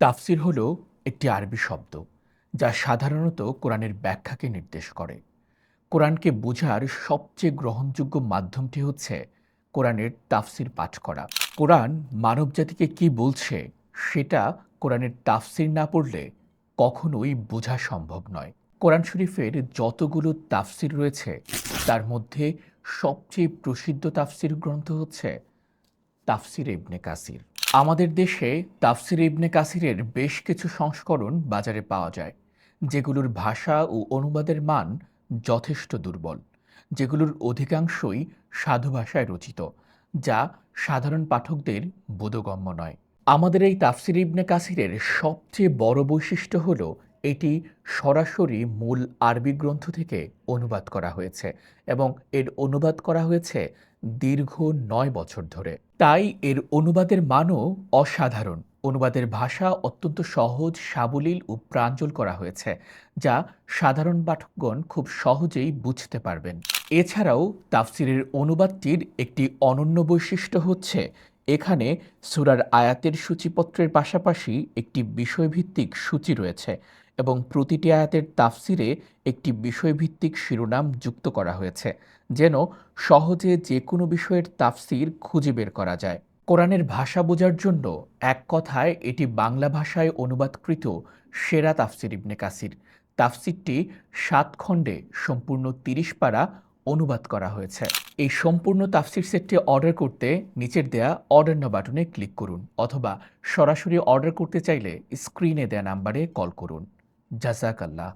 তাফসির হলো একটি আরবি শব্দ, যা সাধারণত কোরআনের ব্যাখ্যাকে নির্দেশ করে। কোরআনকে বোঝার সবচেয়ে গ্রহণযোগ্য মাধ্যমটি হচ্ছে কোরআনের তাফসির পাঠ করা। কোরআন মানবজাতিকে কি বলছে, সেটা কোরআনের তাফসির না পড়লে কখনোই বোঝা সম্ভব নয়। কোরআন শরীফের যতগুলো তাফসির রয়েছে, তার মধ্যে সবচেয়ে প্রসিদ্ধ তাফসির গ্রন্থ হচ্ছে তাফসির ইবনে কাসির। আমাদের দেশে তাফসির ইবনে কাসিরের বেশ কিছু সংস্করণ বাজারে পাওয়া যায়, যেগুলোর ভাষা ও অনুবাদের মান যথেষ্ট দুর্বল, যেগুলোর অধিকাংশই সাধু ভাষায় রচিত, যা সাধারণ পাঠকদের বোধগম্য নয়। আমাদের এই তাফসির ইবনে কাসিরের সবচেয়ে বড় বৈশিষ্ট্য হলো এটি সরাসরি মূল আরবি গ্রন্থ থেকে অনুবাদ করা হয়েছে এবং এর অনুবাদ করা হয়েছে দীর্ঘ নয় বছর ধরে। তাই এর অনুবাদের মানও অসাধারণ। অনুবাদের ভাষা অত্যন্ত সহজ, সাবলীল ও প্রাঞ্জল করা হয়েছে, যা সাধারণ পাঠকগণ খুব সহজেই বুঝতে পারবেন। এছাড়াও তাফসিরের অনুবাদটির একটি অনন্য বৈশিষ্ট্য হচ্ছে, এখানে সুরার আয়াতের সূচিপত্রের পাশাপাশি একটি বিষয়ভিত্তিক সূচি রয়েছে। এবং প্রতিটি আয়াতের তাফসিরে একটি বিষয়ভিত্তিক শিরোনাম যুক্ত করা হয়েছে, যেন সহজে যে কোনো বিষয়ের তাফসির খুঁজে বের করা যায়। কোরআনের ভাষা বোঝার জন্য এক কথায় এটি বাংলা ভাষায় অনুবাদকৃত সেরা তাফসির ইবনে কাসির। তাফসিরটি সাত খণ্ডে সম্পূর্ণ তিরিশ পারা অনুবাদ করা হয়েছে। এই সম্পূর্ণ তাফসির সেটটি অর্ডার করতে নিচের দেয়া অর্ডার নাও বাটনে ক্লিক করুন অথবা সরাসরি অর্ডার করতে চাইলে স্ক্রিনে দেয়া নাম্বারে কল করুন। जजाकल्ला